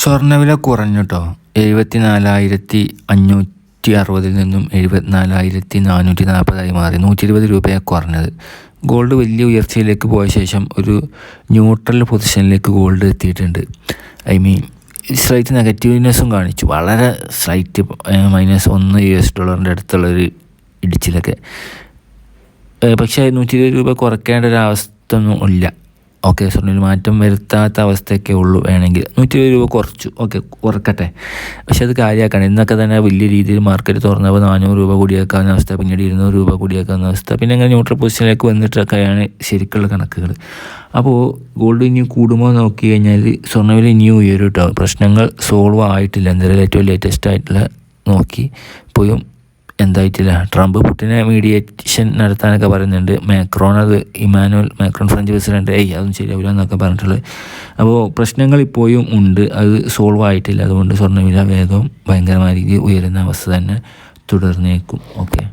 സ്വർണവില കുറഞ്ഞു കേട്ടോ എഴുപത്തി നാലായിരത്തി അഞ്ഞൂറ്റി അറുപതിൽ നിന്നും എഴുപത്തിനാലായിരത്തി നാനൂറ്റി നാൽപ്പതായി മാറി. നൂറ്റി ഇരുപത് രൂപയാണ് കുറഞ്ഞത്. ഗോൾഡ് വലിയ ഉയർച്ചയിലേക്ക് പോയ ശേഷം ഒരു ന്യൂട്രൽ പൊസിഷനിലേക്ക് ഗോൾഡ് എത്തിയിട്ടുണ്ട്. ഐ മീൻ സ്ലൈറ്റ് നെഗറ്റീവ്നെസ്സും കാണിച്ചു. വളരെ സ്ലൈറ്റ് മൈനസ് ഒന്ന് യു എസ് ഡോളറിന്റെ അടുത്തുള്ളൊരു ഇടിച്ചിലൊക്കെ. പക്ഷേ നൂറ്റി ഇരുപത് രൂപ കുറയ്ക്കേണ്ട ഒരു അവസ്ഥ ഒന്നും ഇല്ല. ഓക്കെ സ്വർണയിൽ മാറ്റം വരുത്താത്ത അവസ്ഥയൊക്കെ ഉള്ളൂ വേണമെങ്കിൽ. നൂറ്റി ഇരുപത് രൂപ കുറച്ചു. ഓക്കെ കുറക്കട്ടെ. പക്ഷെ അത് കാര്യമാക്കണം. ഇന്നൊക്കെ തന്നെ വലിയ രീതിയിൽ മാർക്കറ്റ് തുറന്നപ്പോൾ നാനൂറ് രൂപ കൂടിയേക്കാവുന്ന അവസ്ഥ പിന്നീട് ഇരുന്നൂറ് രൂപ കൂടിയേക്കാവുന്ന അവസ്ഥ. പിന്നെ അങ്ങനെ ന്യൂട്രൽ പൊസിഷനിലേക്ക് വന്നിട്ടൊക്കെയാണ് ശരിക്കുള്ള കണക്കുകൾ. അപ്പോൾ ഗോൾഡ് ഇനി കൂടുമോ നോക്കി കഴിഞ്ഞാൽ സ്വർണവില ഇനിയും ഉയരും കേട്ടോ പ്രശ്നങ്ങൾ സോൾവ് ആയിട്ടില്ല. എന്തായാലും ഏറ്റവും ലേറ്റസ്റ്റ് ആയിട്ടുള്ള നോക്കി. ഇപ്പോഴും എന്തായിട്ടില്ല. ട്രംപ് പുട്ടിനെ മീഡിയേഷൻ നടത്താനൊക്കെ പറയുന്നുണ്ട്. മാക്രോൺ അത് ഇമാനുവൽ മാക്രോൺ ഫ്രഞ്ച് പ്രസിഡന്റ്. ഏയ് അതൊന്നും ശരിയാവില്ല എന്നൊക്കെ പറഞ്ഞിട്ടുള്ളത്. അപ്പോൾ പ്രശ്നങ്ങൾ ഇപ്പോഴും ഉണ്ട്. അത് സോൾവ് ആയിട്ടില്ല. അതുകൊണ്ട് സ്വർണവില വേഗം ഭയങ്കരമായ രീതിയിൽ ഉയരുന്ന അവസ്ഥ തന്നെ തുടർന്നേക്കും. ഓക്കെ.